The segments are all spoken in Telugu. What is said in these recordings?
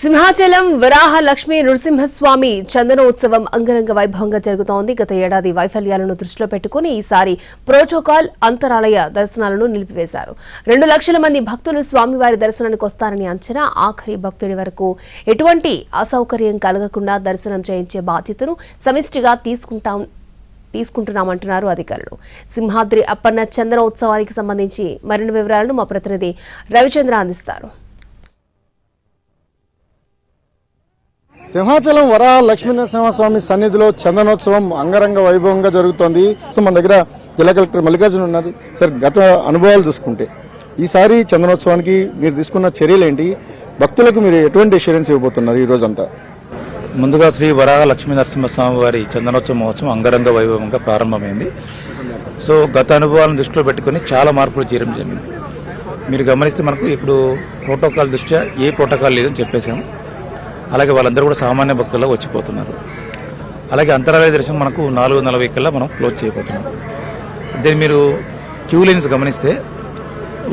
సింహాచలం వరాహ లక్ష్మీ నృసింహస్వామి చందనోత్సవం అంగరంగ వైభవంగా జరుగుతోంది. గత ఏడాది వైఫల్యాలను దృష్టిలో పెట్టుకుని ఈసారి ప్రోటోకాల్ అంతరాలయ దర్శనాలను నిలిపివేశారు. రెండు లక్షల మంది భక్తులు స్వామివారి దర్శనానికి వస్తారని అంచనా. ఆఖరి భక్తుడి వరకు ఎటువంటి అసౌకర్యం కలగకుండా దర్శనం చేయించే బాధ్యతను సమిష్టిగా తీసుకుంటాం తీసుకుంటున్నామంటున్నారు అధికారులు. సింహాద్రి అప్పన్న చందనోత్సవానికి సంబంధించి మరిన్ని వివరాలను మా ప్రతినిధి రవిచంద్ర అందిస్తారు. సింహాచలం వరా లక్ష్మీనరసింహస్వామి సన్నిధిలో చందనోత్సవం అంగరంగ వైభవంగా జరుగుతోంది. సో మన దగ్గర జిల్లా కలెక్టర్ మల్లికార్జున ఉన్నారు. సార్ గత అనుభవాలు చూసుకుంటే ఈసారి చందనోత్సవానికి మీరు తీసుకున్న చర్యలు ఏంటి? భక్తులకు మీరు ఎటువంటి అష్యూరెన్స్ ఇవ్వబోతున్నారు ఈ రోజంతా? ముందుగా శ్రీ వరాహ లక్ష్మీ నరసింహస్వామి వారి చందనోత్సవ మహోత్సవం అంగరంగ వైభవంగా ప్రారంభమైంది. సో గత అనుభవాలను దృష్టిలో పెట్టుకుని చాలా మార్పులు చేయడం జరిగింది. మీరు గమనిస్తే మనకు ఇప్పుడు ప్రోటోకాల్ దృష్ట్యా ఏ ప్రోటోకాల్ లేదని చెప్పేశాం అలాగే వాళ్ళందరూ కూడా సామాన్య భక్తుల్లో వచ్చిపోతున్నారు. అలాగే అంతరాలయ దర్శనం మనకు నాలుగు నలభై కల్లా మనం క్లోజ్ చేయబోతున్నాం. దీన్ని మీరు క్యూ లైన్స్ గమనిస్తే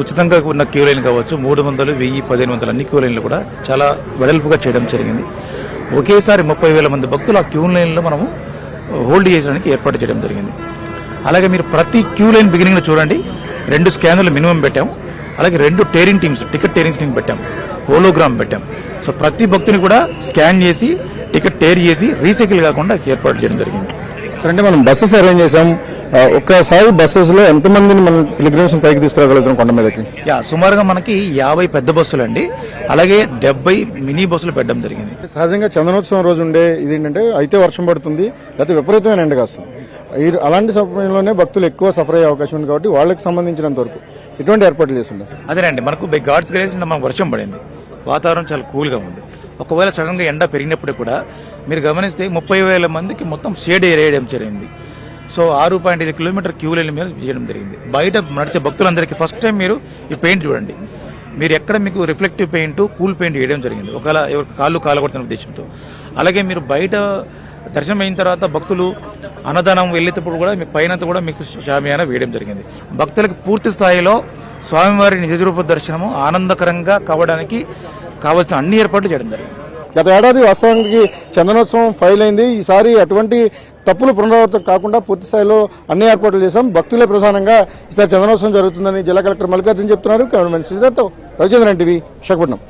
ఉచితంగా ఉన్న క్యూ లైన్ కావచ్చు మూడు వందలు వెయ్యి పదిహేను వందలు అన్ని క్యూ లైన్లు కూడా చాలా వెడల్పుగా చేయడం జరిగింది. ఒకేసారి ముప్పై వేల మంది భక్తులు ఆ క్యూ లైన్లో మనము హోల్డ్ చేయడానికి ఏర్పాటు చేయడం జరిగింది. అలాగే మీరు ప్రతి క్యూ లైన్ బిగినింగ్లో చూడండి రెండు స్కానర్లు మినిమం పెట్టాము. అలాగే రెండు tearing teams ticket tearing team పెట్టాం. హోలోగ్రామ్ పెట్టాం. సో ప్రతి భక్తుని కూడా స్కాన్ చేసి టికెట్ టేర్ చేసి రీసైకిల్ కాకుండా ఏర్పాటు చేయడం జరిగింది. సార్ అంటే మనం బస్సెస్ అరేంజ్ చేసాం ఒక్కసారి బస్సెస్లో ఎంతమందిని మనం పిలిగ్రిమ్స్ పైకి తీసుకురాగలుగుతాం కొండ మీదకి? యా సుమారుగా మనకి యాభై పెద్ద బస్సులు అండి. అలాగే డెబ్బై మినీ బస్సులు పెట్టడం జరిగింది. సహజంగా చందనోత్సవం రోజు ఉండే ఇది ఏంటంటే అయితే వర్షం పడుతుంది. లేకపోతే విపరీతమైన ఎండ కాస్తుంది అలాంటి సమయంలోనే భక్తులు ఎక్కువ సఫర్ అయ్యే అవకాశం ఉంది కాబట్టి వాళ్ళకి సంబంధించినంత వరకు. ఎటువంటి ఏర్పాట్లు చేస్తుండే సార్. అదేనండి మనకు బై గాడ్స్ గ్రేస్ మనకు వర్షం పడింది. వాతావరణం చాలా కూల్గా ఉంది. ఒకవేళ సడన్గా ఎండ పెరిగినప్పుడు కూడా మీరు గమనిస్తే ముప్పై వేల మందికి మొత్తం షేడ్ వేయడం జరిగింది సో ఆరు పాయింట్ ఐదు కిలోమీటర్ క్యూ లైన్ మీద చేయడం జరిగింది. బయట నడిచే భక్తులందరికీ ఫస్ట్ టైం మీరు ఈ పెయింట్ చూడండి. మీరు ఎక్కడ మీకు రిఫ్లెక్టివ్ పెయింట్ కూల్ పెయింట్ వేయడం జరిగింది. ఒకవేళ ఎవరికి కాళ్ళు కాలగొడుతున్న ఉద్దేశంతో. అలాగే మీరు బయట దర్శనం అయిన తర్వాత భక్తులు అన్నదానం వెళ్ళేటప్పుడు కూడా మీ పైన కూడా మీకు షామియానా వేయడం జరిగింది. భక్తులకు పూర్తి స్థాయిలో స్వామివారి నిజరూప దర్శనము ఆనందకరంగా కావడానికి కావాల్సిన అన్ని ఏర్పాట్లు చేయడం జరిగింది. గత ఏడాది వాస్తవానికి చందనోత్సవం ఫైల్ అయింది. ఈసారి అటువంటి తప్పులు పునరావృతం కాకుండా పూర్తి స్థాయిలో అన్ని ఏర్పాట్లు చేశాం. భక్తులే ప్రధానంగా ఈసారి చందనోత్సవం జరుగుతుందని జిల్లా కలెక్టర్ మల్లికార్జున చెప్తున్నారు. కెమెరామెన్ శ్రీధర్తో రవిచంద్రన్ టీవీ విశాఖపట్నం.